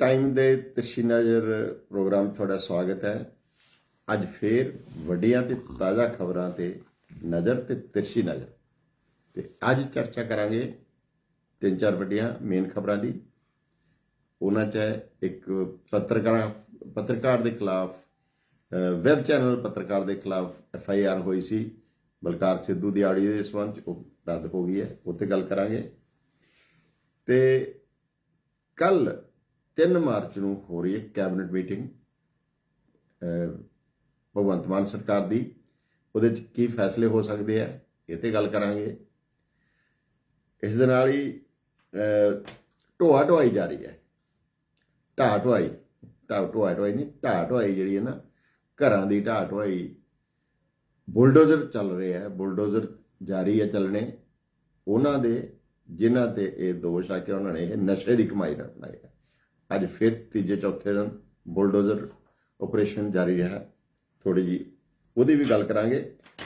Time ਦੇ ਤਿਰਛੀ ਨਜ਼ਰ programme ਤੁਹਾਡਾ ਸਵਾਗਤ ਹੈ। ਅੱਜ ਫੇਰ ਵੱਡੀਆਂ ਤੇ ਤਾਜ਼ਾ ਖਬਰਾਂ ਤੇ ਨਜ਼ਰ ਤੇ ਤਿਰਸ਼ੀ ਨਜ਼ਰ ਤੇ ਅੱਜ ਚਰਚਾ ਕਰਾਂਗੇ ਤਿੰਨ ਚਾਰ ਵੱਡੀਆਂ ਮੇਨ ਖਬਰਾਂ ਦੀ। ਉਹਨਾਂ 'ਚ ਹੈ ਇੱਕ ਪੱਤਰਕਾਰ ਪੱਤਰਕਾਰ ਦੇ ਖਿਲਾਫ ਵੈਬ ਚੈਨਲ ਪੱਤਰਕਾਰ ਦੇ ਖਿਲਾਫ ਐਫ ਆਈ ਆਰ ਹੋਈ ਸੀ। ਬਲਕਾਰ ਸਿੱਧੂ ਦੀ ਆੜੀ ਦੇ ਸੰਬੰਧ 'ਚ ਉਹ ਰੱਦ ਹੋ ਗਈ ਹੈ। ਉੱਤੇ ਗੱਲ ਕਰਾਂਗੇ। ਤੇ ਕੱਲ 3 ਮਾਰਚ ਨੂੰ ਹੋ ਰਹੀ ਹੈ ਕੈਬਨਿਟ ਮੀਟਿੰਗ ਭਗਵੰਤ ਮਾਨ ਸਰਕਾਰ ਦੀ। ਉਹਦੇ ਚ ਕੀ ਫੈਸਲੇ ਹੋ ਸਕਦੇ ਆ ਇਹ ਤੇ ਗੱਲ ਕਰਾਂਗੇ। ਇਸ ਦੇ ਨਾਲ ਹੀ ਅਹ, ਢੋਆ ਢੋਆਈ ਜਾਰੀ ਹੈ। ਢਾਹ ਢੋਆਈ ਢਾ ਢੋਆ ਢੋਆਈ ਨਹੀਂ ਢਾਹ ਢੋਆਈ ਜਿਹੜੀ ਹੈ ਨਾ ਘਰਾਂ ਦੀ ਢਾਹ ਢੋਆਈ। ਬੁਲਡੋਜ਼ਰ ਚੱਲ ਰਿਹਾ ਹੈ ਬੁਲਡੋਜ਼ਰ ਜਾਰੀ ਹੈ ਚੱਲਣੇ। ਉਹਨਾਂ ਦੇ ਜਿਨ੍ਹਾਂ ਤੇ ਇਹ ਦੋਸ਼ ਆ ਕਿ ਉਹਨਾਂ ਨੇ ਇਹ ਨਸ਼ੇ ਦੀ ਕਮਾਈ ਨਾਲ ਬਣਾਇਆ ਹੈ। ਅੱਜ ਫਿਰ ਤੀਜੇ, ਚੌਥੇ ਦਿਨ ਬੁਲਡੋਜ਼ਰ ਆਪਰੇਸ਼ਨ ਜਾਰੀ ਰਿਹਾ ਥੋੜੀ ਜੀ ਉਹਦੀ ਵੀ ਗੱਲ ਕਰਾਂਗੇ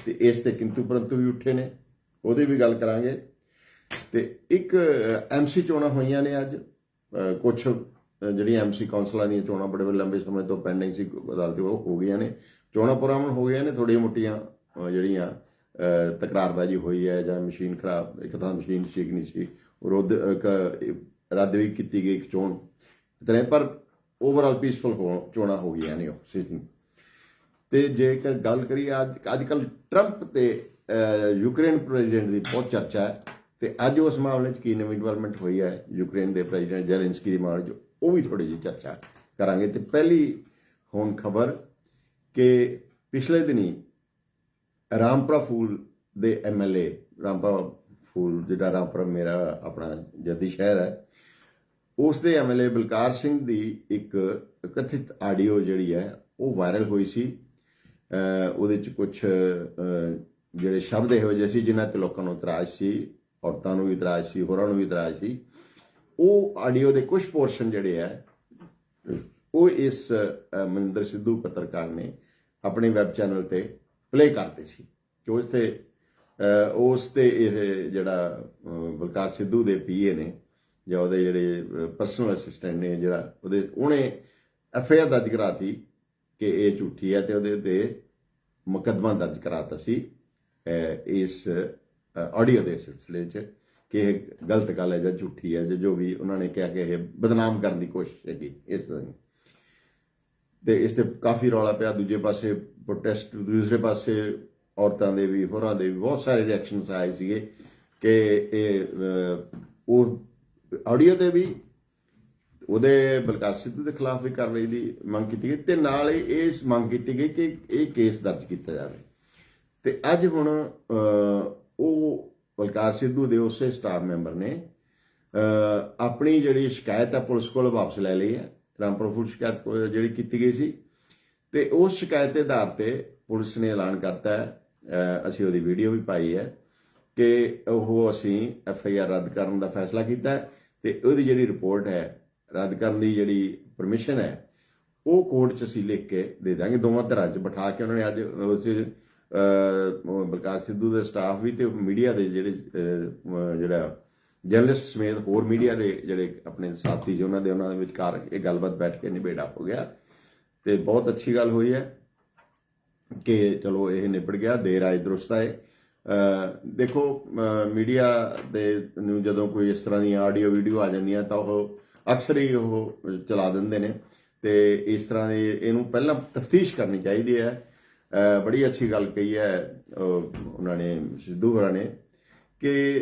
ਤੇ ਇਸ ਤੇ ਕਿੰਤੂ ਪਰੰਤੂ ਵੀ ਉੱਠੇ ਨੇ, ਉਹਦੀ ਵੀ ਗੱਲ ਕਰਾਂਗੇ। ਤੇ ਇੱਕ ਐਮਸੀ ਚੋਣਾਂ ਹੋਈਆਂ ਨੇ ਅੱਜ। ਕੁਝ ਜਿਹੜੀਆਂ ਐਮਸੀ ਕਾਉਂਸਲਾਂ ਦੀਆਂ ਚੋਣਾਂ ਬੜੇ ਲੰਬੇ ਸਮੇਂ ਤੋਂ ਪੈਂਡਿੰਗ ਸੀ, ਅਦਾਲਤ ਉਹ ਹੋ ਗਈਆਂ ਨੇ। ਚੋਣਾਂ ਪੁਰਾਮਣ ਹੋ ਗਈਆਂ ਨੇ ਥੋੜੀਆਂ ਮੋਟੀਆਂ ਜਿਹੜੀਆਂ ਤਕਰਾਰਬਾਜ਼ੀ ਹੋਈ ਹੈ ਜਾਂ ਮਸ਼ੀਨ ਖਰਾਬ, ਇੱਕ ਤਾਂ ਮਸ਼ੀਨ ਠੀਕ ਨਹੀਂ ਸੀ। ਰੋਦ ਇੱਕ ਰੱਦ ਵੀ ਕੀਤੀ ਗਈ ਇੱਕ ਚੋਣ। ਇਤਨੇ ਪਰ ਓਵਰਆਲ ਪੀਸਫੁਲ ਚੋਣਾਂ ਹੋ ਗਈਆਂ ਨੇ ਉਹ ਸਿੱਧੀ ਤੇ ਜੇਕਰ ਗੱਲ ਕਰੀਏ, ਅੱਜ ਅੱਜ ਕੱਲ ਟਰੰਪ ਤੇ ਯੂਕਰੇਨ ਪ੍ਰੈਜ਼ੀਡੈਂਟ ਦੀ ਬਹੁਤ ਚਰਚਾ ਹੈ। ਤੇ ਅੱਜ ਉਸ ਮਾਮਲੇ 'ਚ ਕੀ ਨਵੀਂ ਡਿਵੈਲਪਮੈਂਟ ਹੋਈ ਹੈ ਯੂਕਰੇਨ ਦੇ ਪ੍ਰੈਜ਼ੀਡੈਂਟ ਜ਼ੈਲੈਂਸਕੀ ਦੀ ਮਾਮਲੇ 'ਚ, ਉਹ ਵੀ ਥੋੜੀ ਜਿਹੀ ਚਰਚਾ ਕਰਾਂਗੇ। ਤੇ ਪਹਿਲੀ ਹੁਣ ਖਬਰ ਕਿ ਪਿਛਲੇ ਦਿਨੀ ਰਾਮਪੁਰਾ ਫੂਲ ਦੇ ਐਮਐਲਏ ਰਾਮਪੁਰਾ ਫੂਲ, ਜਿਹੜਾ ਰਾਮਪੁਰਾ ਮੇਰਾ ਆਪਣਾ ਜੱਦੀ ਸ਼ਹਿਰ ਹੈ ਉਸ ਦੇ ਐਮਐਲਏ ਬਲਕਾਰ ਸਿੰਘ ਦੀ ਇੱਕ ਕਥਿਤ ਆਡੀਓ ਜਿਹੜੀ ਹੈ, ਉਹ ਵਾਇਰਲ ਹੋਈ ਸੀ। ਉਹਦੇ ਚ ਕੁਝ ਜਿਹੜੇ ਸ਼ਬਦ ਇਹੋ ਜਿਹੇ ਸੀ ਜਿਨ੍ਹਾਂ ਤੇ ਲੋਕਾਂ ਨੂੰ ਇਤਰਾਜ਼ ਸੀ, ਔਰਤਾਂ ਨੂੰ ਵੀ ਇਤਰਾਜ਼ ਸੀ, ਹੋਰਾਂ ਨੂੰ ਵੀ ਇਤਰਾਜ਼ ਸੀ। ਉਹ ਆਡੀਓ ਦੇ ਕੁਝ ਪੋਰਸ਼ਨ ਜਿਹੜੇ ਆ ਉਹ ਇਸ ਮਨਿੰਦਰ ਸਿੱਧੂ ਪੱਤਰਕਾਰ ਨੇ ਆਪਣੇ ਵੈਬ ਚੈਨਲ ਤੇ ਪਲੇ ਕਰਦੇ ਸੀ। ਕਿ ਉਸ ਤੇ ਉਸ ਤੇ ਇਹ ਜਿਹੜਾ ਬਲਕਾਰ ਸਿੱਧੂ ਦੇ ਪੀਏ ਨੇ ਜਾਂ ਉਹਦੇ ਜਿਹੜੇ ਪਰਸਨਲ ਅਸਿਸਟੈਂਟ ਨੇ ਜਿਹੜਾ, ਉਹਦੇ, ਉਹਨੇ ਐਫ ਆਈ ਆਰ ਦਰਜ ਕਰਾਤੀ ਕਿ ਇਹ ਝੂਠੀ ਹੈ ਤੇ ਉਹਦੇ ਤੇ ਮੁਕੱਦਮਾ ਦਰਜ ਕਰਾਤਾ ਸੀ ਇਸ ਆਡੀਓ ਦੇ ਸਿਲਸਿਲੇ 'ਚ ਕਿ ਇਹ ਗਲਤ ਗੱਲ ਹੈ ਜਾਂ ਝੂਠੀ ਹੈ ਜਾਂ ਜੋ ਵੀ ਉਹਨਾਂ ਨੇ ਕਿਹਾ ਕਿ ਇਹ ਬਦਨਾਮ ਕਰਨ ਦੀ ਕੋਸ਼ਿਸ਼ ਹੈਗੀ, ਇਸ ਤਰ੍ਹਾਂ ਤੇ ਇਸ ਤੇ ਕਾਫੀ ਰੌਲਾ ਪਿਆ, ਦੂਜੇ ਪਾਸੇ ਪ੍ਰੋਟੈਸਟ ਦੂਸਰੇ ਪਾਸੇ ਔਰਤਾਂ ਦੇ ਵੀ, ਹੋਰਾਂ ਦੇ ਵੀ ਬਹੁਤ ਸਾਰੇ ਰਿਐਕਸ਼ਨਸ ਆਏ ਸੀਗੇ ਕਿ ਇਹ ਉਹ ਆਡੀਓ ਤੇ ਵੀ ਉਹਦੇ ਬਲਕਾਰ ਸਿੱਧੂ ਦੇ ਖਿਲਾਫ ਵੀ ਕਾਰਵਾਈ ਦੀ ਮੰਗ ਕੀਤੀ ਗਈ ਤੇ ਨਾਲ ਹੀ ਇਹ ਮੰਗ ਕੀਤੀ ਗਈ ਕਿ ਇਹ ਕੇਸ ਦਰਜ ਕੀਤਾ ਜਾਵੇ। ਤੇ ਅੱਜ ਹੁਣ ਉਹ ਬਲਕਾਰ ਸਿੱਧੂ ਦੇ ਉਸੇ ਸਟਾਫ ਮੈਂਬਰ ਨੇ ਆਪਣੀ ਜਿਹੜੀ ਸ਼ਿਕਾਇਤ ਹੈ ਪੁਲਿਸ ਕੋਲ ਵਾਪਸ ਲੈ ਲਈ ਹੈ। ਰਾਮਪੁਰ ਫੂਡ ਸ਼ਿਕਾਇਤ ਕੋ- ਜਿਹੜੀ ਕੀਤੀ ਗਈ ਸੀ। ਤੇ ਉਸ ਸ਼ਿਕਾਇਤ ਦੇ ਆਧਾਰ ਤੇ ਪੁਲਿਸ ਨੇ ਐਲਾਨ ਕਰਤਾ ਹੈ ਅਸੀਂ ਉਹਦੀ ਵੀਡੀਓ ਵੀ ਪਾਈ ਹੈ ਕਿ ਉਹ ਅਸੀਂ ਐਫ ਆਈ ਆਰ ਰੱਦ ਕਰਨ ਦਾ ਫੈਸਲਾ ਕੀਤਾ ਹੈ। ਤੇ ਉਹਦੀ ਜਿਹੜੀ ਰਿਪੋਰਟ ਹੈ, ਰੱਦ ਕਰਨ ਦੀ ਜਿਹੜੀ ਪਰਮਿਸ਼ਨ ਹੈ, ਉਹ ਕੋਰਟ 'ਚ ਅਸੀਂ ਲਿਖ ਕੇ ਦੇ ਦਾਂਗੇ, ਦੋਵਾਂ ਧਿਰਾਂ 'ਚ ਬਿਠਾ ਕੇ ਉਹਨਾਂ ਨੇ ਅੱਜ ਉਸ ਬਲਕਾਰ ਸਿੱਧੂ ਦੇ ਸਟਾਫ ਵੀ ਤੇ ਮੀਡੀਆ ਦੇ ਜਿਹੜੇ ਜਿਹੜਾ ਜਰਨਲਿਸਟ ਸਮੇਤ ਹੋਰ ਮੀਡੀਆ ਦੇ ਜਿਹੜੇ ਆਪਣੇ ਸਾਥੀ ਜੀ ਉਹਨਾਂ ਦੇ ਉਹਨਾਂ ਦੇ ਵਿਚਕਾਰ ਇਹ ਗੱਲਬਾਤ ਬੈਠ ਕੇ ਨਿਬੇੜਾ ਹੋ ਗਿਆ। ਤੇ ਬਹੁਤ ਅੱਛੀ ਗੱਲ ਹੋਈ ਹੈ ਕਿ ਚਲੋ ਇਹ ਨਿਬੜ ਗਿਆ, ਦੇਰ ਆਏ, ਦਰੁਸਤ ਆਏ। ਦੇਖੋ ਮੀਡੀਆ ਦੇ ਨੂੰ ਜਦੋਂ ਕੋਈ ਇਸ ਤਰ੍ਹਾਂ ਦੀਆਂ ਆਡੀਓ ਵੀਡੀਓ ਆ ਜਾਂਦੀਆਂ ਤਾਂ ਉਹ ਅਕਸਰ ਹੀ ਉਹ ਚਲਾ ਦਿੰਦੇ ਨੇ। ਤੇ ਇਸ ਤਰ੍ਹਾਂ ਦੇ ਇਹਨੂੰ ਪਹਿਲਾਂ ਤਫਤੀਸ਼ ਕਰਨੀ ਚਾਹੀਦੀ ਹੈ। ਬੜੀ ਅੱਛੀ ਗੱਲ ਕਹੀ ਹੈ ਉਹਨਾਂ ਨੇ, ਸਿੱਧੂ ਹੋਰਾਂ ਨੇ ਕਿ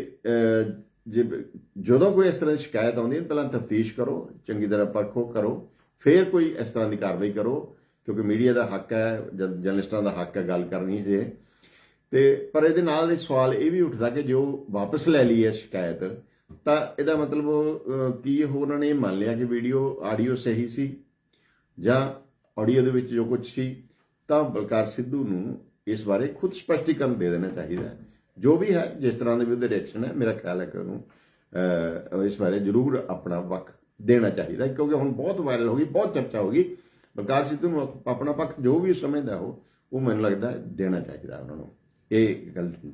ਜੇ- ਜਦੋਂ ਕੋਈ ਇਸ ਤਰ੍ਹਾਂ ਦੀ ਸ਼ਿਕਾਇਤ ਆਉਂਦੀ ਹੈ, ਪਹਿਲਾਂ ਤਫਤੀਸ਼ ਕਰੋ, ਚੰਗੀ ਤਰ੍ਹਾਂ ਪਰਖੋ ਕਰੋ, ਫਿਰ ਕੋਈ ਇਸ ਤਰ੍ਹਾਂ ਦੀ ਕਾਰਵਾਈ ਕਰੋ, ਕਿਉਂਕਿ ਮੀਡੀਆ ਦਾ ਹੱਕ ਹੈ ਜਦ ਜਰਨਲਿਸਟਾਂ ਦਾ ਹੱਕ ਹੈ ਗੱਲ ਕਰਨੀ ਜੇ। ਤੇ ਪਰ ਇਹਦੇ ਨਾਲ ਇਹ ਸਵਾਲ ਇਹ ਵੀ ਉੱਠਦਾ ਕਿ ਜੋ ਵਾਪਸ ਲੈ ਲਈ ਹੈ ਸ਼ਿਕਾਇਤ, ਤਾਂ ਇਹਦਾ ਮਤਲਬ ਕੀ ਉਹ ਉਹਨਾਂ ਨੇ ਇਹ ਮੰਨ ਲਿਆ ਕਿ ਵੀਡੀਓ ਆਡੀਓ ਸਹੀ ਸੀ ਜਾਂ ਆਡੀਓ ਦੇ ਵਿੱਚ ਜੋ ਕੁਝ ਸੀ, ਤਾਂ ਬਲਕਾਰ ਸਿੱਧੂ ਨੂੰ ਇਸ ਬਾਰੇ ਖੁਦ ਸਪਸ਼ਟੀਕਰਨ ਦੇ ਦੇਣਾ ਚਾਹੀਦਾ ਜੋ ਵੀ ਹੈ, ਜਿਸ ਤਰ੍ਹਾਂ ਦੇ ਵੀ ਉਹਦੇ ਰਿਐਕਸ਼ਨ ਹੈ, ਮੇਰਾ ਖਿਆਲ ਹੈ ਕਿ ਉਹਨੂੰ ਇਸ ਬਾਰੇ ਜ਼ਰੂਰ ਆਪਣਾ ਵਕਤ ਦੇਣਾ ਚਾਹੀਦਾ ਕਿਉਂਕਿ ਹੁਣ ਬਹੁਤ ਵਾਇਰਲ ਹੋ ਗਈ, ਬਹੁਤ ਚਰਚਾ ਹੋ ਗਈ। ਬਲਕਾਰ ਸਿੱਧੂ ਨੂੰ ਆਪਣਾ ਪੱਖ ਜੋ ਵੀ ਸਮਝਦਾ ਉਹ ਉਹ ਮੈਨੂੰ ਲੱਗਦਾ ਦੇਣਾ ਚਾਹੀਦਾ ਉਹਨਾਂ ਨੂੰ। ਇਹ ਗੱਲ ਸੀ।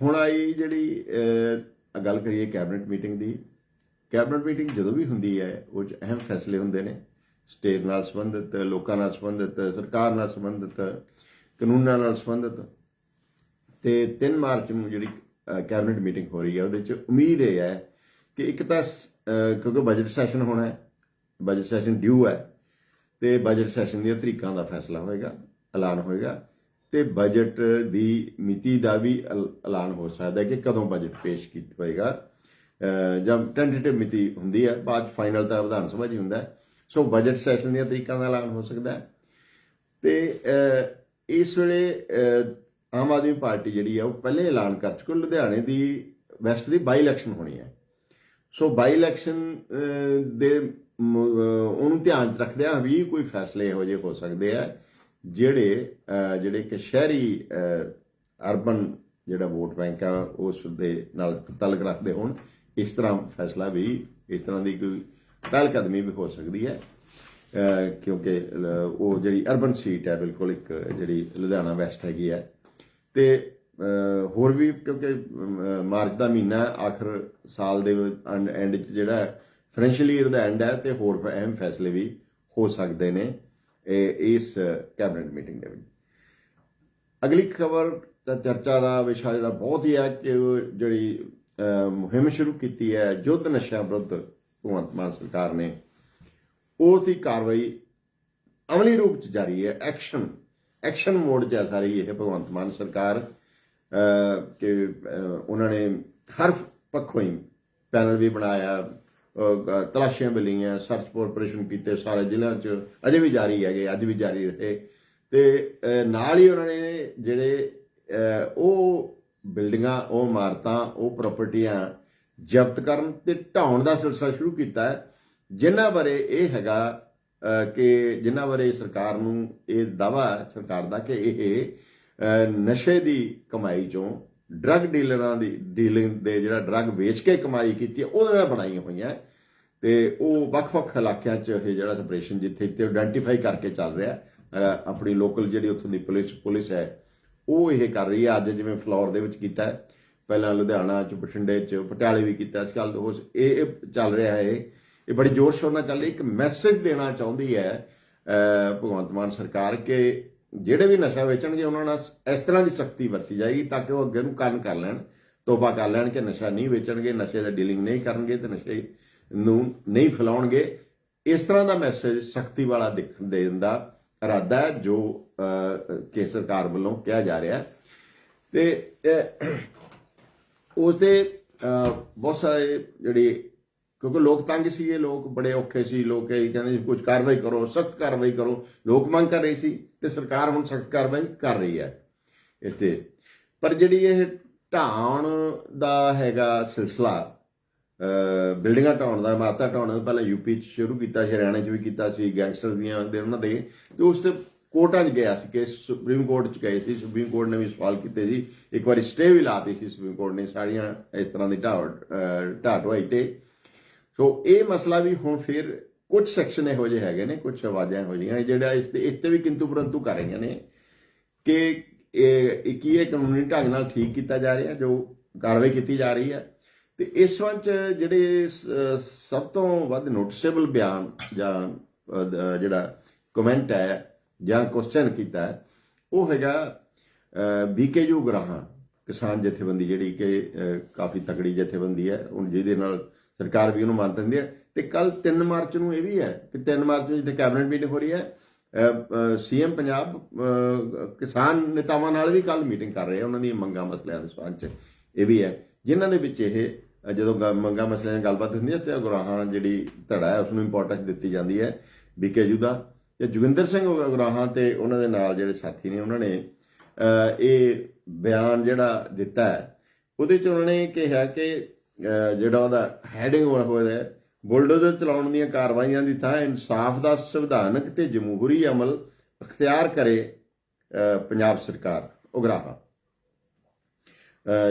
ਹੁਣ ਆਈ ਜਿਹੜੀ ਗੱਲ ਕਰੀਏ ਕੈਬਨਿਟ ਮੀਟਿੰਗ ਦੀ, ਕੈਬਨਿਟ ਮੀਟਿੰਗ ਜਦੋਂ ਵੀ ਹੁੰਦੀ ਹੈ, ਉਹ 'ਚ ਅਹਿਮ ਫੈਸਲੇ ਹੁੰਦੇ ਨੇ। ਸਟੇਟ ਨਾਲ ਸੰਬੰਧਿਤ, ਲੋਕਾਂ ਨਾਲ ਸੰਬੰਧਿਤ, ਸਰਕਾਰ ਨਾਲ ਸੰਬੰਧਿਤ, ਕਾਨੂੰਨਾਂ ਨਾਲ ਸੰਬੰਧਿਤ। ਤੇ 3 ਮਾਰਚ ਨੂੰ ਜਿਹੜੀ ਕੈਬਨਿਟ ਮੀਟਿੰਗ ਹੋ ਰਹੀ ਹੈ, ਉਹਦੇ 'ਚ ਉਮੀਦ ਇਹ ਹੈ ਕਿ ਇੱਕ ਤਾਂ ਕਿਉਂਕਿ ਬਜਟ ਸੈਸ਼ਨ ਹੋਣਾ ਹੈ, ਬਜਟ ਸੈਸ਼ਨ ਡਿਊ ਹੈ, ਤੇ ਬਜਟ ਸੈਸ਼ਨ ਦੀਆਂ ਤਰੀਕਾਂ ਦਾ ਫੈਸਲਾ ਹੋਏਗਾ, ਐਲਾਨ ਹੋਏਗਾ। ਤੇ ਬਜਟ ਦੀ ਮਿਤੀ ਦਾ ਵੀ ਐਲਾਨ ਹੋ ਸਕਦਾ ਹੈ ਕਿ ਕਦੋਂ ਬਜਟ ਪੇਸ਼ ਕੀਤਾ ਹੋਏਗਾ। ਜਾਂ ਜਦ ਟੈਂਟੇਟਿਵ ਮਿਤੀ ਹੁੰਦੀ ਹੈ, ਬਾਅਦ ਫਾਈਨਲ ਤਾਂ ਵਿਧਾਨ ਸਭਾ 'ਚ ਹੀ ਹੁੰਦਾ ਹੈ। ਸੋ ਬਜਟ ਸੈਸ਼ਨ ਦੀਆਂ ਤਰੀਕਾਂ ਦਾ ਐਲਾਨ ਹੋ ਸਕਦਾ ਹੈ। ਤੇ ਇਸ ਵੇਲੇ ਆਮ ਆਦਮੀ ਪਾਰਟੀ ਜਿਹੜੀ ਹੈ, ਉਹ ਪਹਿਲੇ ਐਲਾਨ ਕਰ ਚੁੱਕੀ ਲੁਧਿਆਣੇ ਦੀ ਵੈਸਟ ਦੀ ਬਾਈ ਇਲੈਕਸ਼ਨ ਹੋਣੀ ਹੈ। ਸੋ ਬਾਈ ਇਲੈਕਸ਼ਨ ਦੇ ਉਹਨੂੰ ਧਿਆਨ 'ਚ ਰੱਖਦਿਆਂ ਵੀ ਕੋਈ ਫੈਸਲੇ ਇਹੋ ਜਿਹੇ ਹੋ ਸਕਦੇ ਆ ਜਿਹੜੇ ਜਿਹੜੇ ਕਿ ਸ਼ਹਿਰੀ ਅਰਬਨ ਜਿਹੜਾ ਵੋਟ ਬੈਂਕ ਆ, ਉਸ ਦੇ ਨਾਲ ਤਲਕ ਰੱਖਦੇ ਹੋਣ, ਇਸ ਤਰ੍ਹਾਂ ਫੈਸਲਾ ਵੀ ਇਸ ਤਰ੍ਹਾਂ ਦੀ ਕੋਈ ਪਹਿਲ ਕਦਮੀ ਵੀ ਹੋ ਸਕਦੀ ਹੈ। ਕਿਉਂਕਿ ਉਹ ਜਿਹੜੀ ਅਰਬਨ ਸੀਟ ਹੈ, ਬਿਲਕੁਲ ਇੱਕ ਜਿਹੜੀ ਲੁਧਿਆਣਾ ਵੈਸਟ ਹੈਗੀ ਹੈ। ਤੇ ਹੋਰ ਵੀ ਕਿਉਂਕਿ ਮਾਰਚ ਦਾ ਮਹੀਨਾ ਆਖਰ ਸਾਲ ਦੇ ਐਂਡ 'ਚ ਜਿਹੜਾ ਫਾਈਨੈਂਸ਼ੀਅਲ ਈਅਰ ਦਾ ਐਂਡ ਹੈ, ਤੇ ਹੋਰ ਅਹਿਮ ਫੈਸਲੇ ਵੀ ਹੋ ਸਕਦੇ ਨੇ। ਇਸ ਕੈਬਨਿਟ ਮੀਟਿੰਗ ਦੇ ਵਿੱਚ। ਅਗਲੀ ਖਬਰ ਦਾ ਚਰਚਾ ਦਾ ਵਿਸ਼ਾ ਜਿਹੜਾ ਬਹੁਤ ਹੀ ਹੈ ਕਿ ਜਿਹੜੀ ਮੁਹਿੰਮ ਸ਼ੁਰੂ ਕੀਤੀ ਹੈ, ਯੁੱਧ ਨਸ਼ਿਆਂ ਵਿਰੁੱਧ ਭਗਵੰਤ ਮਾਨ ਸਰਕਾਰ ਨੇ, ਉਸ ਦੀ ਕਾਰਵਾਈ ਅਮਲੀ ਰੂਪ ਚ ਜਾਰੀ ਹੈ। ਐਕਸ਼ਨ ਐਕਸ਼ਨ ਮੋਡ ਚ ਆ ਸਾਰੀ ਇਹ ਭਗਵੰਤ ਮਾਨ ਸਰਕਾਰ ਕਿ ਉਹਨਾਂ ਨੇ ਹਰ ਪੱਖੋਂ ਹੀ ਪੈਨਲ ਵੀ ਬਣਾਇਆ ਤਲਾਸ਼ੀਆਂ ਵੀ ਲਈਆਂ ਸਰਚ ਆਪਰੇਸ਼ਨ ਕੀਤੇ ਸਾਰੇ ਜ਼ਿਲ੍ਹਿਆਂ ਚ। ਅਜੇ ਵੀ ਜਾਰੀ ਹੈਗੇ, ਅੱਜ ਵੀ ਜਾਰੀ ਰਹੇ। ਤੇ ਨਾਲ ਹੀ ਉਹਨਾਂ ਨੇ ਜਿਹੜੇ ਉਹ ਬਿਲਡਿੰਗਾਂ, ਉਹ ਇਮਾਰਤਾਂ, ਉਹ ਪ੍ਰਾਪਰਟੀਆਂ ਜ਼ਬਤ ਕਰਨ ਤੇ ਢਾਉਣ ਦਾ ਸਿਲਸਿਲਾ ਸ਼ੁਰੂ ਕੀਤਾ ਹੈ। ਜਿਨ੍ਹਾਂ ਬਾਰੇ ਇਹ ਹੈਗਾ ਕਿ ਜਿਨ੍ਹਾਂ ਬਾਰੇ ਸਰਕਾਰ ਨੂੰ ਇਹ ਦਾਵਾ ਸਰਕਾਰ ਦਾ ਕਿ ਇਹ ਨਸ਼ੇ ਦੀ ਕਮਾਈ ਚੋਂ ਡਰੱਗ ਡੀਲਰਾਂ ਦੀ, ਡੀਲਿੰਗ ਦੇ ਜਿਹੜਾ ਡਰੱਗ ਵੇਚ ਕੇ ਕਮਾਈ ਕੀਤੀ ਹੈ, ਉਹਦੇ ਨਾਲ ਬਣਾਈਆਂ ਹੋਈਆਂ ਤੇ ਉਹ ਵੱਖ-ਵੱਖ ਇਲਾਕਿਆਂ 'ਚ ਇਹ ਜਿਹੜਾ ਆਪਰੇਸ਼ਨ ਜਿੱਥੇ ਜਿੱਥੇ ਆਇਡੈਂਟੀਫਾਈ ਕਰਕੇ ਚੱਲ ਰਿਹਾ ਆਪਣੀ ਲੋਕਲ ਜਿਹੜੀ ਉੱਥੋਂ ਦੀ ਪੁਲਿਸ ਪੁਲਿਸ ਹੈ, ਉਹ ਇਹ ਕਰ ਰਹੀ ਹੈ। ਅੱਜ ਜਿਵੇਂ ਫਲੋਰ ਦੇ ਵਿੱਚ ਕੀਤਾ ਪਹਿਲਾਂ ਲੁਧਿਆਣਾ ਚ, ਬਠਿੰਡੇ ਚ, ਪਟਿਆਲੇ ਵੀ ਕੀਤਾ ਇਸ ਗੱਲ ਉਸ ਇਹ ਚੱਲ ਰਿਹਾ ਹੈ, ਇਹ ਬੜੀ ਜ਼ੋਰ ਸ਼ੋਰ ਨਾਲ ਚੱਲ ਰਹੀ ਇੱਕ ਮੈਸੇਜ ਦੇਣਾ ਚਾਹੁੰਦੀ ਹੈ ਭਗਵੰਤ ਮਾਨ ਸਰਕਾਰ ਕਿ ਜਿਹੜੇ ਵੀ ਨਸ਼ਾ ਵੇਚਣਗੇ ਉਹਨਾਂ ਨਾਲ ਇਸ ਤਰ੍ਹਾਂ ਦੀ ਸਖਤੀ ਵਰਤੀ ਜਾਏਗੀ ਤਾਂ ਕਿ ਉਹ ਅੱਗੇ ਨੂੰ ਕੰਨ ਕਰ ਲੈਣ ਤੋਬਾ ਕਰ ਲੈਣ ਕਿ ਨਸ਼ਾ ਨਹੀਂ ਵੇਚਣਗੇ ਨਸ਼ੇ ਦਾ ਡੀਲਿੰਗ ਨਹੀਂ ਕਰਨਗੇ ਤੇ ਨਸ਼ੇ ਨੂੰ ਨਹੀਂ ਫੈਲਾਉਣਗੇ। ਇਸ ਤਰ੍ਹਾਂ ਦਾ ਮੈਸੇਜ ਸਖਤੀ ਵਾਲਾ ਦਿਖ- ਦੇਣ ਦਾ ਇਰਾਦਾ ਹੈ ਜੋ ਕੇ ਸਰਕਾਰ ਵੱਲੋਂ ਕਿਹਾ ਜਾ ਰਿਹਾ ਹੈ। ਤੇ ਅਹ, ਉਹਦੇ ਬਹੁਤ ਸਾਰੇ ਜਿਹੜੇ ਕਿਉਂਕਿ ਲੋਕ ਤੰਗ ਸੀਗੇ, ਲੋਕ ਬੜੇ ਔਖੇ ਸੀ, ਲੋਕ ਇਹ ਕਹਿੰਦੇ ਸੀ ਕੁਝ ਕਾਰਵਾਈ ਕਰੋ, ਸਖਤ ਕਾਰਵਾਈ ਕਰੋ। ਲੋਕ ਮੰਗ ਕਰ ਰਹੀ ਸੀ ਤੇ ਸਰਕਾਰ ਹੁਣ ਸਖਤ ਕਾਰਵਾਈ ਕਰ ਰਹੀ ਹੈ ਇਸ ਪਰ ਜਿਹੜੀ ਇਹ ਢਾਉਣ ਦਾ ਹੈਗਾ ਸਿਲਸਿਲਾ ਬਿਲਡਿੰਗਾਂ ਢਾਉਣ ਦਾ ਮਾਤਾ ਢਾਉਣ ਦਾ ਪਹਿਲਾਂ ਯੂਪੀ ਚ ਸ਼ੁਰੂ ਕੀਤਾ ਸੀ, ਹਰਿਆਣਾ ਚ ਵੀ ਕੀਤਾ ਸੀ, ਗੈਂਗਸਟਰ ਦੀਆਂ ਦੇ ਉਹਨਾਂ ਦੇ। ਤੇ ਉਸ ਤੇ ਕੋਰਟਾਂ 'ਚ ਗਿਆ ਸੀ ਕਿ ਸੁਪਰੀਮ ਕੋਰਟ 'ਚ ਗਏ ਸੀ, ਸੁਪਰੀਮ ਕੋਰਟ ਨੇ ਵੀ ਸਵਾਲ ਕੀਤੇ ਸੀ। ਇੱਕ ਵਾਰੀ ਸਟੇ ਵੀ ਲਾਤੀ ਸੀ ਸੁਪਰੀਮ ਕੋਰਟ ਨੇ ਸਾਰੀਆਂ ਇਸ ਤਰ੍ਹਾਂ ਦੀ ਢਾਹ ਢਾਹ ਢੁਆਈ ਤੇ। ਸੋ ਇਹ ਮਸਲਾ ਵੀ ਹੁਣ ਫਿਰ ਕੁਝ ਸੈਕਸ਼ਨ ਇਹੋ ਜਿਹੇ ਹੈਗੇ ਨੇ, ਕੁਝ ਆਵਾਜ਼ਾਂ ਇਹੋ ਜਿਹੀਆਂ ਜਿਹੜਾ ਇਸ ਤੇ ਇਸ ਤੇ ਵੀ ਕਿੰਤੂ ਪਰੰਤੂ ਕਰ ਰਹੀਆਂ ਨੇ ਕਿ ਇਹ ਕੀ ਇਹ ਕਾਨੂੰਨੀ ਢੰਗ ਨਾਲ ਠੀਕ ਕੀਤਾ ਜਾ ਰਿਹਾ, ਜੋ ਕਾਰਵਾਈ ਕੀਤੀ ਜਾ ਰਹੀ ਹੈ। ਤੇ ਇਸ ਵਿੱਚ ਜਿਹੜੇ ਸਭ ਤੋਂ ਵੱਧ ਨੋਟਿਸੇਬਲ ਬਿਆਨ ਜਾਂ ਜਿਹੜਾ ਕਮੈਂਟ ਹੈ ਜਾਂ ਕੁਐਸਚਨ ਕੀਤਾ ਹੈ, ਉਹ ਹੈਗਾ ਬੀਕੇਯੂ ਗਰਾਹਾਂ ਕਿਸਾਨ ਜਥੇਬੰਦੀ ਜਿਹੜੀ ਕਿ ਕਾਫੀ ਤਕੜੀ ਜਥੇਬੰਦੀ ਹੈ ਹੁਣ ਜਿਹਦੇ ਨਾਲ ਸਰਕਾਰ ਵੀ ਉਹਨੂੰ ਮੰਨ ਦਿੰਦੀ ਹੈ। ਤੇ ਕੱਲ 3 ਮਾਰਚ ਨੂੰ ਇਹ ਵੀ ਹੈ ਕਿ 3 ਮਾਰਚ ਨੂੰ ਜਿੱਥੇ ਕੈਬਨਿਟ ਮੀਟਿੰਗ ਹੋ ਰਹੀ ਹੈ ਸੀਐਮ ਪੰਜਾਬ ਕਿਸਾਨ ਨੇਤਾਵਾਂ ਨਾਲ ਵੀ ਕੱਲ ਮੀਟਿੰਗ ਕਰ ਰਹੇ ਆ, ਉਹਨਾਂ ਦੀਆਂ ਮੰਗਾਂ ਮਸਲਿਆਂ ਦੇ ਸਬੰਧ ਚ। ਇਹ ਵੀ ਹੈ। ਜਿਨ੍ਹਾਂ ਦੇ ਵਿੱਚ ਇਹ ਜਦੋਂ ਗ- ਮੰਗਾਂ ਮਸਲਿਆਂ ਦੀ ਗੱਲਬਾਤ ਹੁੰਦੀ ਹੈ, ਤੇ ਗੁਰਾਹਾਂ ਜਿਹੜੀ ਧੜਾ ਹੈ ਉਸ ਨੂੰ ਇੰਪੋਰਟੈਂਸ ਦਿੱਤੀ ਜਾਂਦੀ ਹੈ ਬੀਕੇਯੂ ਦਾ ਤੇ ਜੋਗਿੰਦਰ ਸਿੰਘ ਗੁਰਾਹਾਂ ਤੇ ਉਹਨਾਂ ਦੇ ਨਾਲ ਜਿਹੜੇ ਸਾਥੀ ਨੇ, ਉਹਨਾਂ ਨੇ ਇਹ ਬਿਆਨ ਜਿਹੜਾ ਦਿੱਤਾ ਹੈ, ਉਹਦੇ ਚ ਉਹਨਾਂ ਨੇ ਕਿਹਾ ਕਿ ਜਿਹੜਾ ਉਹਦਾ ਹੈਡਿੰਗ ਹੋਇਆ ਬੁਲਡੋਜ਼ਰ ਚਲਾਉਣ ਦੀਆਂ ਕਾਰਵਾਈਆਂ ਦੀ ਥਾਂ ਇਨਸਾਫ ਦਾ ਸੰਵਿਧਾਨਕ ਤੇ ਜਮਹੂਰੀ ਅਮਲ ਅਖਤਿਆਰ ਕਰੇ ਪੰਜਾਬ ਸਰਕਾਰ, ਉਗਰਾਹਾ।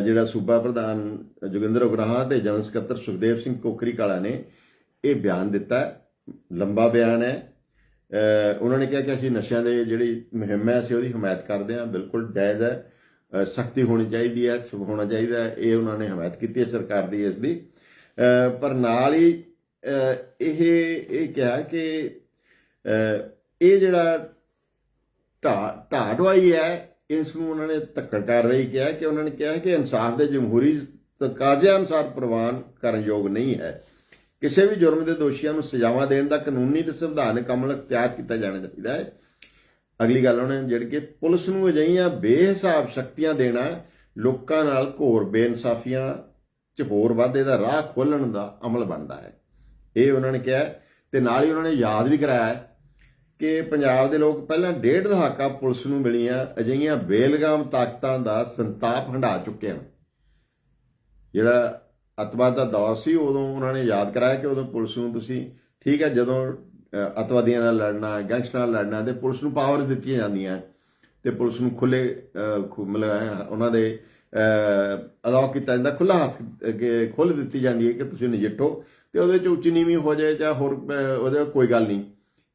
ਜਿਹੜਾ ਸੂਬਾ ਪ੍ਰਧਾਨ ਜੋਗਿੰਦਰ ਉਗਰਾਹਾ ਤੇ ਜਨਰਲ ਸਕੱਤਰ ਸੁਖਦੇਵ ਸਿੰਘ ਕੋਕਰੀ ਕਾਲਾ ਨੇ ਇਹ ਬਿਆਨ ਦਿੱਤਾ ਲੰਬਾ ਬਿਆਨ ਹੈ। ਉਹਨਾਂ ਨੇ ਕਿਹਾ ਕਿ ਅਸੀਂ ਨਸ਼ਿਆਂ ਦੇ ਜਿਹੜੀ ਮੁਹਿੰਮ ਹੈ, ਅਸੀਂ ਉਹਦੀ ਹਮਾਇਤ ਕਰਦੇ ਹਾਂ, ਬਿਲਕੁਲ ਜਾਇਜ਼ ਹੈ। ਸਖਤੀ ਹੋਣੀ ਚਾਹੀਦੀ ਹੈ ਹੋਣਾ ਚਾਹੀਦਾ ਹੈ। ਇਹ ਉਹਨਾਂ ਨੇ ਹਮਾਇਤ ਕੀਤੀ ਹੈ ਸਰਕਾਰ ਦੀ ਇਸ ਦੀ। ਪਰ ਨਾਲ ਹੀ ਇਹ ਇਹ ਕਿਹਾ ਕਿ ਇਹ ਜਿਹੜਾ ਢਾ ਢਾਹ ਹੈ, ਇਸ ਨੂੰ ਉਹਨਾਂ ਨੇ ਧੱਕੜ ਕਾਰਵਾਈ ਕਿਹਾ ਕਿ ਉਹਨਾਂ ਨੇ ਕਿਹਾ ਕਿ ਇਨਸਾਫ ਦੇ ਜਮਹੂਰੀ ਤਕਾਜ਼ਿਆਂ ਅਨੁਸਾਰ ਪ੍ਰਵਾਨ ਕਰਨ ਯੋਗ ਨਹੀਂ ਹੈ। ਕਿਸੇ ਵੀ ਜੁਰਮ ਦੇ ਦੋਸ਼ੀਆਂ ਨੂੰ ਸਜ਼ਾਵਾਂ ਦੇਣ ਦਾ ਕਾਨੂੰਨੀ ਤੇ ਸੰਵਿਧਾਨਕ ਅਮਲ ਅਖਤਿਆਰ ਕੀਤਾ ਜਾਣਾ ਚਾਹੀਦਾ ਹੈ। ਅਗਲੀ ਗੱਲ ਉਹਨੇ ਜਿਹੜੀ ਕਿ ਪੁਲਿਸ ਨੂੰ ਅਜਿਹੀਆਂ ਬੇਹਿਸਾਬ ਸ਼ਕਤੀਆਂ ਦੇਣਾ ਲੋਕਾਂ ਨਾਲ ਘੋਰ ਬੇਇਨਸਾਫੀਆਂ ਚ ਹੋਰ ਵਾਧੇ ਦਾ ਰਾਹ ਖੋਲਣ ਦਾ ਅਮਲ ਬਣਦਾ ਹੈ। ਇਹ ਉਹਨਾਂ ਨੇ ਕਿਹਾ ਤੇ ਨਾਲ ਹੀ ਉਹਨਾਂ ਨੇ ਯਾਦ ਵੀ ਕਰਾਇਆ ਕਿ ਪੰਜਾਬ ਦੇ ਲੋਕ ਪਹਿਲਾਂ ਡੇਢ ਦਹਾਕਾ ਪੁਲਿਸ ਨੂੰ ਮਿਲੀਆਂ ਅਜਿਹੀਆਂ ਬੇਲਗਾਮ ਤਾਕਤਾਂ ਦਾ ਸੰਤਾਪ ਹੰਢਾ ਚੁੱਕੇ ਹਨ। ਜਿਹੜਾ ਅਤਵਾਦ ਦਾ ਦੌਰ ਸੀ ਉਦੋਂ ਉਹਨਾਂ ਨੇ ਯਾਦ ਕਰਾਇਆ ਕਿ ਉਦੋਂ ਪੁਲਿਸ ਨੂੰ ਤੁਸੀਂ ਠੀਕ ਹੈ ਜਦੋਂ ਅਤਵਾਦੀਆਂ ਨਾਲ ਲੜਨਾ, ਗੈਂਗਸਟਰਾਂ ਨਾਲ ਲੜਨਾ ਤੇ ਪੁਲਿਸ ਨੂੰ ਪਾਵਰ ਦਿੱਤੀਆਂ ਜਾਂਦੀਆਂ। ਤੇ ਪੁਲਿਸ ਨੂੰ ਖੁੱਲੇ ਮਤਲਬ ਉਹਨਾਂ ਦੇ ਅਲਾਉ ਕੀਤਾ ਜਾਂਦਾ ਖੁੱਲਾ ਹੱਥ ਅੱਗੇ ਖੁੱਲ ਦਿੱਤੀ ਜਾਂਦੀ ਹੈ ਕਿ ਤੁਸੀਂ ਨਜਿੱਠੋ ਤੇ ਉਹਦੇ ਚ ਉੱਚੀ ਨੀਵੀਂ ਹੋ ਜਾਏ ਜਾਂ ਹੋਰ ਉਹਦੇ ਕੋਈ ਗੱਲ ਨਹੀਂ।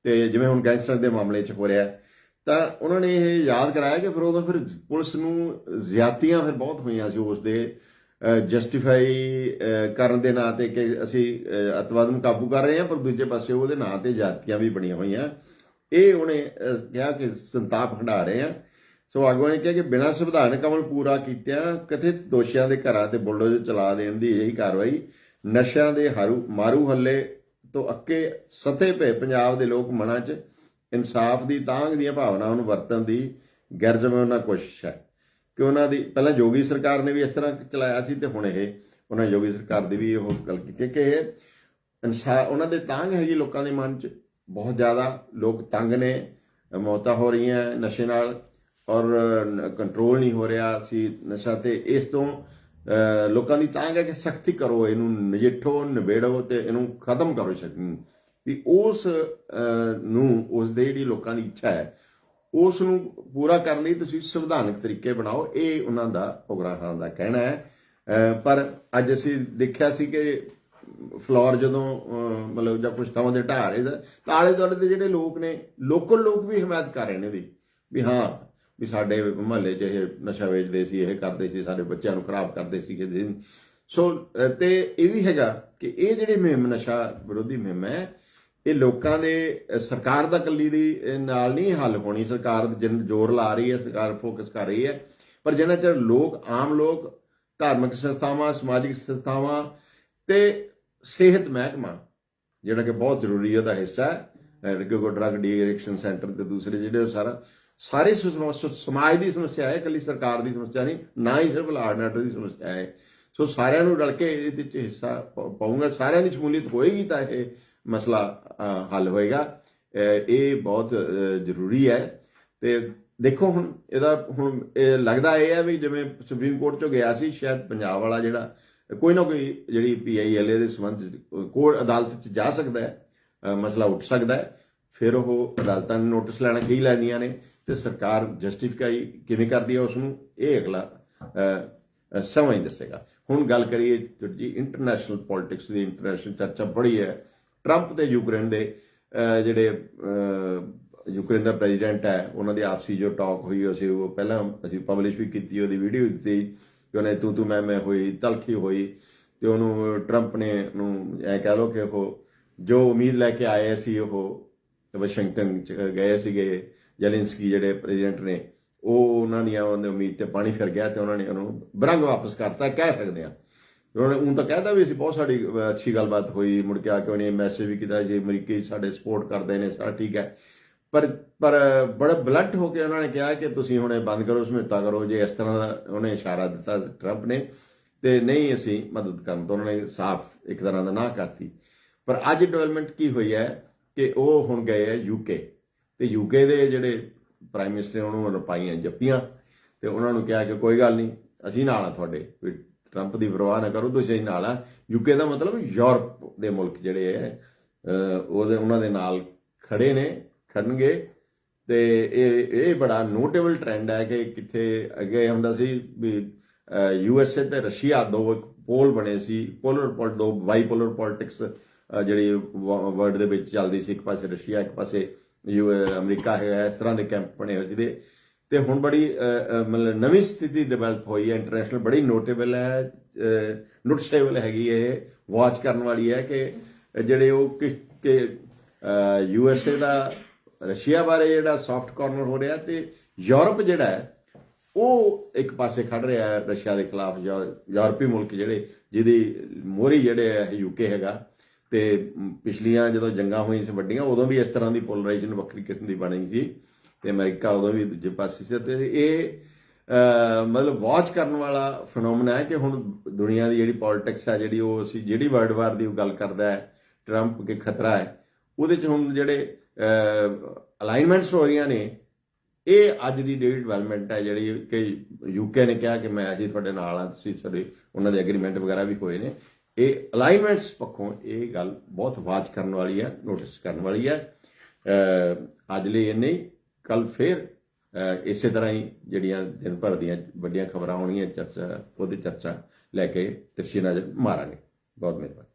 ਤੇ ਜਿਵੇਂ ਹੁਣ ਗੈਂਗਸਟਰ ਦੇ ਮਾਮਲੇ 'ਚ ਹੋ ਰਿਹਾ, ਤਾਂ ਉਹਨਾਂ ਨੇ ਇਹ ਯਾਦ ਕਰਾਇਆ ਕਿ ਫਿਰ ਉਦੋਂ ਫਿਰ ਪੁਲਿਸ ਨੂੰ ਜ਼ਿਆਤੀਆਂ ਫਿਰ ਬਹੁਤ ਹੋਈਆਂ ਸੀ ਉਸ ਦੇ ਜਸਟੀਫਾਈ ਕਰਨ ਦੇ ਨਾਂ ਤੇ ਕਿ ਅਸੀਂ ਅ, ਅਤਵਾਦ ਨੂੰ ਕਾਬੂ ਕਰ ਰਹੇ ਹਾਂ ਪਰ ਦੂਜੇ ਪਾਸੇ ਉਹਦੇ ਨਾਂ ਤੇ ਜ਼ਿਆਤੀਆਂ ਵੀ ਬਣੀਆਂ ਹੋਈਆਂ। ਇਹ ਉਹਨੇ ਕਿਹਾ ਕਿ ਸੰਤਾਪ ਹੰਢਾ ਰਹੇ ਆ ਸੋ ਆਗੂਆਂ ਨੇ ਕਿਹਾ ਕਿ ਬਿਨਾਂ ਸੰਵਿਧਾਨਕ ਅਮਲ ਪੂਰਾ ਕੀਤਿਆਂ ਕਥਿਤ ਦੋਸ਼ੀਆਂ ਦੇ ਘਰਾਂ ਤੇ ਬੁਲਡੋਜ਼ਰ ਚਲਾ ਦੇਣ ਦੀ ਇਹੀ ਕਾਰਵਾਈ ਨਸ਼ਿਆਂ ਦੇ ਹਾਰੂ ਮਾਰੂ ਹੱਲੇ ਤੋਂ ਅੱਕੇ ਸਤੇ ਪਏ ਪੰਜਾਬ ਦੇ ਲੋਕ ਮਨਾਂ 'ਚ ਇਨਸਾਫ ਦੀ ਤਾਂਘ ਦੀਆਂ ਭਾਵਨਾਵਾਂ ਨੂੰ ਵਰਤਣ ਦੀ ਗੈਰ ਗੈਰਜ਼ਮਾਨਾ ਕੋਸ਼ਿਸ਼ ਹੈ। ਕਿ ਉਹਨਾਂ ਦੀ ਪਹਿਲਾਂ ਜੋਗੀ ਸਰਕਾਰ ਨੇ ਵੀ ਇਸ ਤਰ੍ਹਾਂ ਚਲਾਇਆ ਸੀ ਤੇ ਹੁਣ ਇਹ ਉਹਨਾਂ ਜੋਗੀ ਸਰਕਾਰ ਦੀ ਵੀ ਉਹ ਗੱਲ ਕੀਤੀ ਕਿ ਇਨਸਾ ਉਹਨਾਂ ਦੇ ਤਾਂਘ ਹੈਗੀ ਲੋਕਾਂ ਦੇ ਮਨ 'ਚ। ਬਹੁਤ ਜ਼ਿਆਦਾ ਲੋਕ ਤੰਗ ਨੇ ਮੌਤਾਂ ਹੋ ਰਹੀਆਂ ਨਸ਼ੇ ਨਾਲ ਔਰ ਕੰਟਰੋਲ ਨਹੀਂ ਹੋ ਰਿਹਾ ਸੀ ਨਸ਼ਾ ਤੇ। ਇਸ ਤੋਂ ਅਹ, ਲੋਕਾਂ ਦੀ ਤਾਂਗ ਹੈ ਕਿ ਸਖਤੀ ਕਰੋ ਇਹਨੂੰ ਨਜਿੱਠੋ ਨਿਬੇੜੋ ਤੇ ਇਹਨੂੰ ਖਤਮ ਕਰੋ ਸ਼ਕਤੀ। ਵੀ ਉਸ ਨੂੰ ਉਸ ਦੇ ਜਿਹੜੀ ਲੋਕਾਂ ਦੀ ਇੱਛਾ ਹੈ ਉਸ ਨੂੰ ਪੂਰਾ ਕਰਨ ਲਈ ਤੁਸੀਂ ਸੰਵਿਧਾਨਕ ਤਰੀਕੇ ਬਣਾਓ ਇਹ ਉਹਨਾਂ ਦਾ ਪ੍ਰੋਗਰਾਮ ਦਾ ਕਹਿਣਾ ਹੈ। ਪਰ ਅੱਜ ਅਸੀਂ ਦੇਖਿਆ ਸੀ ਕਿ ਫਲੋਰ ਜਦੋਂ ਮਤਲਬ ਜਾਂ ਕੁਝ ਥਾਵਾਂ ਦੇ ਢਾਹ ਰਹੇ ਤਾਂ ਆਲੇ ਦੁਆਲੇ ਦੇ ਜਿਹੜੇ ਲੋਕ ਨੇ ਲੋਕਲ ਲੋਕ ਵੀ ਹਮਾਇਤ ਕਰ ਰਹੇ ਨੇ ਦੀ ਵੀ ਹਾਂ ਵੀ ਸਾਡੇ ਮੁਹੱਲੇ 'ਚ ਇਹ ਨਸ਼ਾ ਵੇਚਦੇ ਸੀ ਇਹ ਕਰਦੇ ਸੀ ਸਾਡੇ ਬੱਚਿਆਂ ਨੂੰ ਖਰਾਬ ਕਰਦੇ ਸੀ ਕਿ ਸੋ ਅਹ, ਤੇ ਇਹ ਵੀ ਹੈਗਾ ਕਿ ਇਹ ਜਿਹੜੇ ਮੁਹਿੰਮ ਨਸ਼ਾ ਵਿਰੋਧੀ ਮੁਹਿੰਮ ਹੈ ਇਹ ਲੋਕਾਂ ਦੇ ਸਰਕਾਰ ਦਾ ਕੱਲੀ ਦੀ ਨਾਲ ਨਹੀਂ ਹੱਲ ਹੋਣੀ। ਸਰਕਾਰ ਜਿੰਨ ਜ਼ੋਰ ਲਾ ਰਹੀ ਹੈ, ਸਰਕਾਰ ਫੋਕਸ ਕਰ ਰਹੀ ਹੈ। ਪਰ ਜਿੰਨਾ ਚਿਰ ਲੋਕ, ਆਮ ਲੋਕ, ਧਾਰਮਿਕ ਸੰਸਥਾਵਾਂ, ਸਮਾਜਿਕ ਸੰਸਥਾਵਾਂ ਤੇ ਸਿਹਤ ਮਹਿਕਮਾ, ਜਿਹੜਾ ਕਿ ਬਹੁਤ ਜ਼ਰੂਰੀ ਉਹਦਾ ਹਿੱਸਾ ਹੈ ਕਿਉਂਕਿ ਡਰੱਗ ਡੀ ਸੈਂਟਰ ਤੇ ਦੂਸਰੇ ਜਿਹੜੇ ਉਹ ਸਾਰਾ, ਸਾਰੇ ਸਮਾਜ ਦੀ ਸਮੱਸਿਆ ਹੈ, ਇਕੱਲੀ ਸਰਕਾਰ ਦੀ ਸਮੱਸਿਆ ਨਹੀਂ, ਨਾ ਹੀ ਸਿਰਫ ਲਾਰਡਨਟ ਦੀ ਸਮੱਸਿਆ ਹੈ। ਸੋ ਸਾਰਿਆਂ ਨੂੰ ਰਲ ਕੇ ਇਹਦੇ ਵਿੱਚ ਹਿੱਸਾ ਪਾਉਂਗਾ ਸਾਰਿਆਂ ਦੀ ਸ਼ਮੂਲੀਅਤ ਹੋਏਗੀ ਤਾਂ ਇਹ ਮਸਲਾ ਹੱਲ ਹੋਏਗਾ। ਇਹ ਬਹੁਤ ਜ਼ਰੂਰੀ ਹੈ। ਤੇ ਦੇਖੋ ਹੁਣ ਇਹਦਾ ਹੁਣ ਇਹ ਲੱਗਦਾ ਇਹ ਹੈ ਵੀ ਜਿਵੇਂ ਸੁਪਰੀਮ ਕੋਰਟ ਚੋਂ ਗਿਆ ਸੀ ਸ਼ਾਇਦ ਪੰਜਾਬ ਵਾਲਾ ਜਿਹੜਾ ਕੋਈ ਨਾ ਕੋਈ ਜਿਹੜੀ ਪੀਆਈਐਲਏ ਦੇ ਸੰਬੰਧ ਕੋਰਟ ਅਦਾਲਤ 'ਚ ਜਾ ਸਕਦਾ ਹੈ ਮਸਲਾ ਉੱਠ ਸਕਦਾ ਹੈ। ਫਿਰ ਉਹ ਅਦਾਲਤਾਂ ਨੂੰ ਨੋਟਿਸ ਲੈਣਾ ਕੀ ਲੈਂਦੀਆਂ ਨੇ ਤੇ ਸਰਕਾਰ ਜਸਟੀਫਾਈ ਕਿਵੇਂ ਕਰਦੀ ਹੈ ਉਸ ਨੂੰ ਇਹ ਅਗਲਾ ਅ, ਸਮਾਂ ਹੀ ਦੱਸੇਗਾ। ਹੁਣ ਗੱਲ ਕਰੀਏ ਜੀ ਇੰਟਰਨੈਸ਼ਨਲ ਪੋਲਿਟਿਕਸ ਦੀ ਇੰਟਰਨੈਸ਼ਨਲ ਚਰਚਾ ਬੜੀ ਹੈ। ਟਰੰਪ ਤੇ ਯੂਕਰੇਨ ਦੇ ਜਿਹੜੇ ਯੂਕਰੇਨ ਦਾ ਪ੍ਰੈਜ਼ੀਡੈਂਟ ਹੈ, ਉਹਨਾਂ ਦੀ ਆਪਸੀ ਜੋ ਟਾਕ ਹੋਈ, ਅਸੀਂ ਉਹ ਪਹਿਲਾਂ, ਅਸੀਂ ਪਬਲਿਸ਼ ਵੀ ਕੀਤੀ, ਉਹਦੀ ਵੀਡੀਓ ਦਿੱਤੀ ਕਿ ਉਹਨੇ ਤੂੰ ਤੂੰ ਮੈਂ ਮੈਂ ਹੋਈ, ਤਲਖੀ ਹੋਈ, ਤੇ ਉਹਨੂੰ ਟਰੰਪ ਨੇ, ਨੂੰ ਐ ਕਹਿ ਲੋ ਕਿ ਉਹ ਜੋ ਉਮੀਦ ਲੈ ਕੇ ਆਏ ਸੀ, ਉਹ ਵਾਸ਼ਿੰਗਟਨ ਚ ਗਏ ਸੀਗੇ ਜੈਲਿੰਸਕੀ ਜਿਹੜੇ ਪ੍ਰੈਜ਼ੀਡੈਂਟ ਨੇ, ਉਹ ਉਹਨਾਂ ਦੀਆਂ ਉਹਨਾਂ ਦੀ ਉਮੀਦ ਤੇ ਪਾਣੀ ਫਿਰ ਗਿਆ ਤੇ ਉਹਨਾਂ ਨੇ ਉਹਨੂੰ ਬਰੰਗ ਵਾਪਸ ਕਰਤਾ, ਕਹਿ ਸਕਦੇ ਆ ਉਹਨਾਂ ਨੇ ਉਹ ਤਾਂ ਕਹਿਦਾ ਵੀ ਅਸੀਂ ਬਹੁਤ ਸਾਡੀ ਅੱਛੀ ਗੱਲਬਾਤ ਹੋਈ, ਮੁੜ ਕੇ ਆ ਕੇ ਉਹਨੇ ਮੈਸੇਜ ਵੀ ਕੀਤਾ ਜੀ, ਅਮਰੀਕੀ ਸਾਡੇ ਸਪੋਰਟ ਕਰਦੇ ਨੇ, ਸਾਰਾ ਠੀਕ ਹੈ। ਪਰ ਪਰ, ਬੜਾ ਬਲੰਟ ਹੋ ਕੇ ਉਹਨਾਂ ਨੇ ਕਿਹਾ ਕਿ ਤੁਸੀਂ ਹੁਣ ਇਹ ਬੰਦ ਕਰੋ, ਸਮਝੌਤਾ ਕਰੋ, ਜੇ ਇਸ ਤਰ੍ਹਾਂ ਦਾ ਉਹਨੇ ਇਸ਼ਾਰਾ ਦਿੱਤਾ ਟਰੰਪ ਨੇ, ਤੇ ਨਹੀਂ ਅਸੀਂ ਮਦਦ ਕਰਨ ਤੋਂ, ਉਹਨਾਂ ਨੇ ਸਾਫ਼ ਇੱਕ ਤਰ੍ਹਾਂ ਦਾ ਨਾ ਕਰਤੀ। ਪਰ ਅੱਜ ਡਿਵੈਲਪਮੈਂਟ ਕੀ ਹੋਈ ਹੈ ਕਿ ਉਹ ਹੁਣ ਗਏ ਹੈ ਯੂਕੇ ਤੇ ਯੂਕੇ ਦੇ ਜਿਹੜੇ ਪ੍ਰਾਈਮ ਮਿਨਿਸਟਰ ਨੇ ਉਹਨੂੰ ਪਾਈਆਂ ਜੱਪੀਆਂ, ਤੇ ਉਹਨਾਂ ਨੂੰ ਕਿਹਾ ਕਿ ਕੋਈ ਗੱਲ ਨਹੀਂ, ਅਸੀਂ ਨਾਲ ਆ ਤੁਹਾਡੇ, ਵੀ ਟਰੰਪ ਦੀ ਪਰਵਾਹ ਨਾ ਕਰੋ, ਤੁਸੀਂ ਨਾਲ ਆ। ਯੂਕੇ ਦਾ ਮਤਲਬ ਯੂਰਪ ਦੇ ਮੁਲਕ ਜਿਹੜੇ ਹੈ ਉਹਦੇ, ਉਹਨਾਂ ਦੇ ਨਾਲ ਖੜੇ ਨੇ, ਖੜਨਗੇ। ਤੇ ਇਹ ਇਹ ਬੜਾ ਨੋਟੇਬਲ ਟ੍ਰੈਂਡ ਹੈ ਕਿ ਕਿੱਥੇ ਅੱਗੇ ਹੁੰਦਾ ਸੀ ਵੀ ਯੂ ਐਸ ਏ ਤੇ ਰਸ਼ੀਆ ਦੋ ਪੋਲ ਬਣੇ ਸੀ ਪੋਲਰ ਪੋਲ ਦੋ ਬਾਈਪੋਲਰ ਪੋਲਿਟਿਕਸ ਜਿਹੜੀ ਵਰਲਡ ਦੇ ਵਿੱਚ ਚੱਲਦੀ ਸੀ, ਇੱਕ ਪਾਸੇ ਰਸ਼ੀਆ, ਇੱਕ ਪਾਸੇ ਯੂ ਅਮਰੀਕਾ ਹੈਗਾ, ਇਸ ਤਰ੍ਹਾਂ ਦੇ ਕੈਂਪ ਬਣੇ ਹੋਏ ਸੀ ਤੇ ਹੁਣ ਬੜੀ ਮਤਲਬ ਨਵੀਂ ਸਥਿਤੀ ਡਿਵੈਲਪ ਹੋਈ ਹੈ ਇੰਟਰਨੈਸ਼ਨਲ ਬੜੀ ਨੋਟੇਬਲ ਹੈ ਨੋਟਿਸੇਬਲ ਹੈਗੀ ਇਹ ਵਾਚ ਕਰਨ ਵਾਲੀ ਹੈ ਕਿ ਜਿਹੜੇ ਉਹ ਕਿ ਯੂ ਐਸ ਏ ਦਾ, ਰਸ਼ੀਆ ਬਾਰੇ ਜਿਹੜਾ ਸੌਫਟ ਕਾਰਨਰ ਹੋ ਰਿਹਾ ਤੇ ਯੂਰਪ ਜਿਹੜਾ ਹੈ, ਉਹ ਇੱਕ ਪਾਸੇ ਖੜ ਰਿਹਾ ਹੈ ਰਸ਼ੀਆ ਦੇ ਖਿਲਾਫ ਯੂਰਪੀ ਮੁਲਕ ਜਿਹੜੇ, ਜਿਹਦੀ ਮੋਹਰੀ ਜਿਹੜੇ ਹੈ ਯੂਕੇ ਹੈਗਾ, ਤੇ ਪਿਛਲੀਆਂ ਜਦੋਂ ਜੰਗਾਂ ਹੋਈਆਂ ਸੀ ਵੱਡੀਆਂ, ਉਦੋਂ ਵੀ ਇਸ ਤਰ੍ਹਾਂ ਦੀ ਪੋਲਰਾਈਜੇਸ਼ਨ ਵੱਖਰੀ ਕਿਸਮ ਦੀ ਬਣੀ ਸੀ। ਤੇ ਅਮਰੀਕਾ ਉਦੋਂ ਵੀ ਦੂਜੇ ਪਾਸੇ ਸੀ ਤੇ ਇਹ ਮਤਲਬ ਵਾਚ ਕਰਨ ਵਾਲਾ ਫੀਨੋਮਨਾ ਹੈ ਕਿ ਹੁਣ ਦੁਨੀਆ ਦੀ ਜਿਹੜੀ ਪੋਲਿਟਿਕਸ ਹੈ ਜਿਹੜੀ ਉਹ ਅਸੀਂ ਜਿਹੜੀ ਵਰਲਡ ਵਾਰ ਦੀ ਉਹ ਗੱਲ ਕਰਦਾ ਹੈ ਟਰੰਪ ਕੇ ਖਤਰਾ ਹੈ, ਉਹਦੇ ਚ ਹੁਣ ਜਿਹੜੇ ਅਲਾਈਨਮੈਂਟਸ ਹੋ ਰਹੀਆਂ ਨੇ, ਇਹ ਅੱਜ ਦੀ ਜਿਹੜੀ ਡਿਵੈਲਪਮੈਂਟ ਹੈ, ਜਿਹੜੀ ਕਿ ਯੂਕੇ ਨੇ ਕਿਹਾ ਕਿ ਮੈਂ ਅਜੇ ਤੁਹਾਡੇ ਨਾਲ ਆ ਤੁਸੀਂ ਸਾਡੇ, ਉਹਨਾਂ ਦੇ ਐਗਰੀਮੈਂਟ ਵਗੈਰਾ ਵੀ ਹੋਏ ਨੇ, ਇਹ ਅਲਾਈਨਮੈਂਟਸ ਪੱਖੋਂ ਇਹ ਗੱਲ ਬਹੁਤ ਵਾਚ ਕਰਨ ਵਾਲੀ ਹੈ ਨੋਟਿਸ ਕਰਨ ਵਾਲੀ ਹੈ ਅੱਜ ਲਈ ਇਹ ਨਹੀਂ ਕੱਲ ਫੇਰ ਇਸੇ ਤਰ੍ਹਾਂ ਹੀ ਜਿਹੜੀਆਂ ਦਿਨ ਭਰ ਦੀਆਂ ਵੱਡੀਆਂ ਖਬਰਾਂ ਹੋਣਗੀਆਂ ਚਰਚਾ, ਉਹਦੀ ਚਰਚਾ ਲੈ ਕੇ ਤਿਰਛੀ ਨਜ਼ਰ ਮਾਰਾਂਗੇ। ਬਹੁਤ ਮਿਹਰਬਾਨੀ।